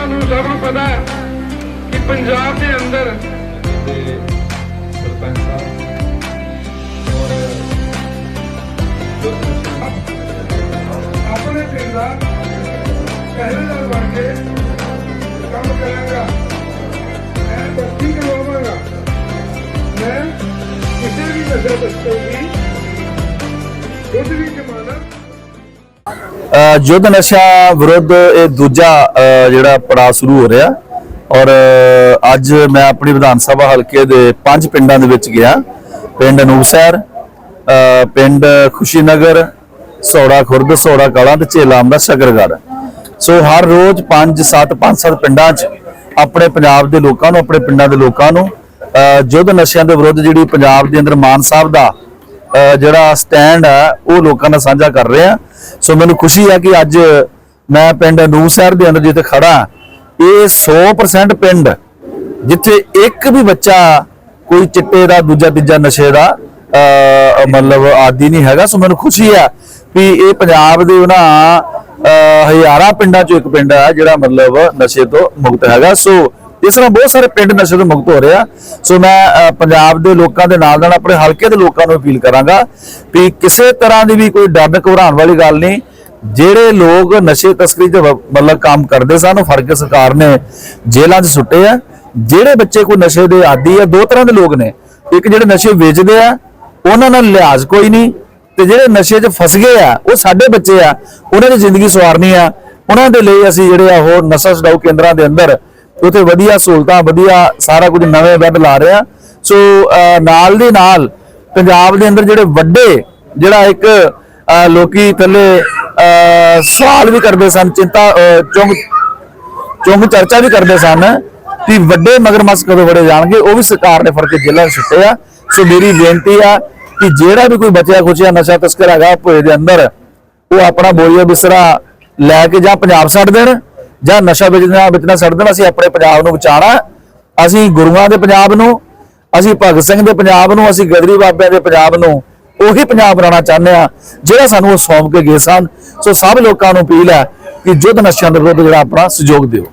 ਸਭ ਨੂੰ ਪਤਾ ਹੈ ਕਿ ਪੰਜਾਬ ਦੇ ਅੰਦਰ ਸਰਪੰਚ ਸਾਹਿਬ ਆਪਣੇ ਪਿੰਡ ਦਾ ਪਹਿਰੇਦਾਰ ਬਣ ਕੇ ਕੰਮ ਕਰਾਂਗਾ। ਮੈਂ ਬਸਤੀ ਕਰਵਾਵਾਂਗਾ। ਮੈਂ ਕਿਸੇ ਵੀ ਨਸ਼ਾ ਤਸਕਰ ਦੀ ਦੁੱਧ ਵੀ ਅ, ਯੁੱਧ ਨਸ਼ਾ ਵਿਰੁੱਧ ਇਹ ਦੂਜਾ ਜਿਹੜਾ ਪੜਾਅ ਸ਼ੁਰੂ ਹੋ ਰਿਹਾ ਔਰ ਅੱਜ ਮੈਂ ਆਪਣੀ ਵਿਧਾਨ ਸਭਾ ਹਲਕੇ ਦੇ ਪੰਜ ਪਿੰਡਾਂ ਦੇ ਵਿੱਚ ਗਿਆ। ਪਿੰਡ ਅਨੂਪਸਰ ਅ, ਪਿੰਡ ਖੁਸ਼ੀਨਗਰ ਸੌੜਾ ਖੁਰਦ ਸੌੜਾ ਕਾਲਾ ਤੇ ਝੇਲਾਮ ਦਾ ਸ਼ਕਰਗੜ੍ਹ ਸੋ ਹਰ ਰੋਜ਼ 5 7 5 7 ਪਿੰਡਾਂ 'ਚ ਆਪਣੇ ਪੰਜਾਬ ਦੇ ਲੋਕਾਂ ਨੂੰ ਆਪਣੇ ਪਿੰਡਾਂ ਦੇ ਲੋਕਾਂ ਨੂੰ ਅ, ਯੁੱਧ ਨਸ਼ਿਆਂ ਦੇ ਵਿਰੁੱਧ ਜਿਹੜੀ ਪੰਜਾਬ ਦੇ ਅੰਦਰ ਮਾਨ ਸਾਹਿਬ ਦਾ ਜਿਹੜਾ ਸਟੈਂਡ ਹੈ ਉਹ ਲੋਕਾਂ ਨਾਲ ਸਾਂਝਾ ਕਰ ਰਹੇ ਆ। ਸੋ ਮੈਨੂੰ ਖੁਸ਼ੀ ਹੈ ਕਿ ਅੱਜ ਮੈਂ ਪਿੰਡ ਨੂਰ ਸ਼ਹਿਰ ਦੇ ਅੰਦਰ ਜਿੱਥੇ ਖੜਾ ਇਹ 100% ਪਿੰਡ, ਜਿੱਥੇ ਇੱਕ ਵੀ ਬੱਚਾ ਕੋਈ ਚਿੱਟੇ ਦਾ, ਦੂਜਾ ਤੀਜਾ ਨਸ਼ੇ ਦਾ ਮਤਲਬ ਆਦੀ ਨਹੀਂ ਹੈਗਾ। ਸੋ ਮੈਨੂੰ ਖੁਸ਼ੀ ਹੈ ਵੀ ਇਹ ਪੰਜਾਬ ਦੇ ਉਹਨਾਂ ਹਜ਼ਾਰਾਂ ਪਿੰਡਾਂ ਚੋਂ ਇੱਕ ਪਿੰਡ ਹੈ ਜਿਹੜਾ ਮਤਲਬ ਨਸ਼ੇ ਤੋਂ ਮੁਕਤ ਹੈਗਾ। ਸੋ ਇਸ ਤਰ੍ਹਾਂ ਬਹੁਤ ਸਾਰੇ ਪਿੰਡ ਨਸ਼ੇ ਤੋਂ ਮੁਕਤ ਹੋ ਰਹੇ ਆ। ਸੋ ਮੈਂ ਪੰਜਾਬ ਦੇ ਲੋਕਾਂ ਦੇ ਨਾਲ ਨਾਲ ਆਪਣੇ ਹਲਕੇ ਦੇ ਲੋਕਾਂ ਨੂੰ ਅਪੀਲ ਕਰਾਂਗਾ ਵੀ ਕਿਸੇ ਤਰ੍ਹਾਂ ਦੀ ਵੀ ਕੋਈ ਡਰ ਘਬਰਾਉਣ ਵਾਲੀ ਗੱਲ ਨਹੀਂ। ਜਿਹੜੇ ਲੋਕ ਨਸ਼ੇ ਤਸਕਰੀ ਦੇ ਮਤਲਬ ਕੰਮ ਕਰਦੇ ਸਨ, ਉਹ ਫੜ ਕੇ ਸਰਕਾਰ ਨੇ ਜੇਲ੍ਹਾਂ 'ਚ ਸੁੱਟੇ ਆ। ਜਿਹੜੇ ਬੱਚੇ ਕੋਈ ਨਸ਼ੇ ਦੇ ਆਦੀ ਆ, ਦੋ ਤਰ੍ਹਾਂ ਦੇ ਲੋਕ ਨੇ। ਇੱਕ ਜਿਹੜੇ ਨਸ਼ੇ ਵੇਚਦੇ ਆ, ਉਹਨਾਂ ਨਾਲ ਲਿਹਾਜ਼ ਕੋਈ ਨਹੀਂ। ਤੇ ਜਿਹੜੇ ਨਸ਼ੇ 'ਚ ਫਸ ਗਏ ਆ, ਉਹ ਸਾਡੇ ਬੱਚੇ ਆ, ਉਹਨਾਂ ਦੀ ਜ਼ਿੰਦਗੀ ਸਵਾਰਨੀ ਆ। ਉਹਨਾਂ ਦੇ ਲਈ ਅਸੀਂ ਜਿਹੜੇ ਆ ਉਹ ਨਸ਼ਾ ਛਡਾਊ ਕੇਂਦਰਾਂ ਦੇ ਅੰਦਰ ਉੱਥੇ ਵਧੀਆ ਸਹੂਲਤਾਂ ਵਧੀਆ ਸਾਰਾ ਕੁਝ ਨਵੇਂ ਬੈੱਡ ਲਾ ਰਹੇ ਆ। ਸੋ ਨਾਲ ਦੀ ਨਾਲ ਪੰਜਾਬ ਦੇ ਅੰਦਰ ਜਿਹੜੇ ਵੱਡੇ ਜਿਹੜਾ ਇੱਕ ਅਹ, ਲੋਕੀ ਥੱਲੇ ਸਵਾਲ ਵੀ ਕਰਦੇ ਸਨ ਚਿੰਤਾ ਚੁੰਗ ਚੁੰਗ ਚਰਚਾ ਵੀ ਕਰਦੇ ਸਨ ਕਿ ਵੱਡੇ ਮਗਰਮੱਛ ਕਦੋਂ ਵੜੇ ਜਾਣਗੇ ਉਹ ਵੀ ਸਰਕਾਰ ਨੇ ਫੜ ਕੇ ਜੇਲ੍ਹਾਂ 'ਚ ਸੁੱਟੇ ਆ। ਸੋ ਮੇਰੀ ਬੇਨਤੀ ਆ ਕਿ ਜਿਹੜਾ ਵੀ ਕੋਈ ਬਚਿਆ ਖੁਚਿਆ ਨਸ਼ਾ ਤਸਕਰ ਹੈਗਾ ਭੋਏ ਦੇ ਅੰਦਰ ਉਹ ਆਪਣਾ ਬੋਰੀਆ ਬਿਸਰਾ ਲੈ ਕੇ ਜਾਂ ਪੰਜਾਬ ਛੱਡ ਦੇਣ। ਜਾਂ ਨਸ਼ਾ ਵੇਚਣਾ ਵੇਚਣਾ ਛੱਡ ਦੇਣ, ਅਸੀਂ ਆਪਣੇ ਪੰਜਾਬ ਨੂੰ ਬਚਾਉਣਾ ਅਸੀਂ ਗੁਰੂਆਂ ਦੇ ਪੰਜਾਬ ਨੂੰ, ਅਸੀਂ ਭਗਤ ਸਿੰਘ ਦੇ ਪੰਜਾਬ ਨੂੰ, ਅਸੀਂ ਗਦਰੀ ਬਾਬਿਆਂ ਦੇ ਪੰਜਾਬ ਨੂੰ ਉਹੀ ਪੰਜਾਬ ਬਣਾਉਣਾ ਚਾਹੁੰਦੇ ਆ ਜਿਹੜਾ ਸਾਨੂੰ ਉਹ ਸੌਂਪ ਕੇ ਗਏ ਸਨ। ਸੋ ਸਭ ਲੋਕਾਂ ਨੂੰ ਅਪੀਲ ਹੈ ਕਿ ਯੁੱਧ ਨਸ਼ਿਆਂ ਦੇ ਵਿਰੁੱਧ ਜਿਹੜਾ ਆਪਣਾ ਸਹਿਯੋਗ ਦਿਓ।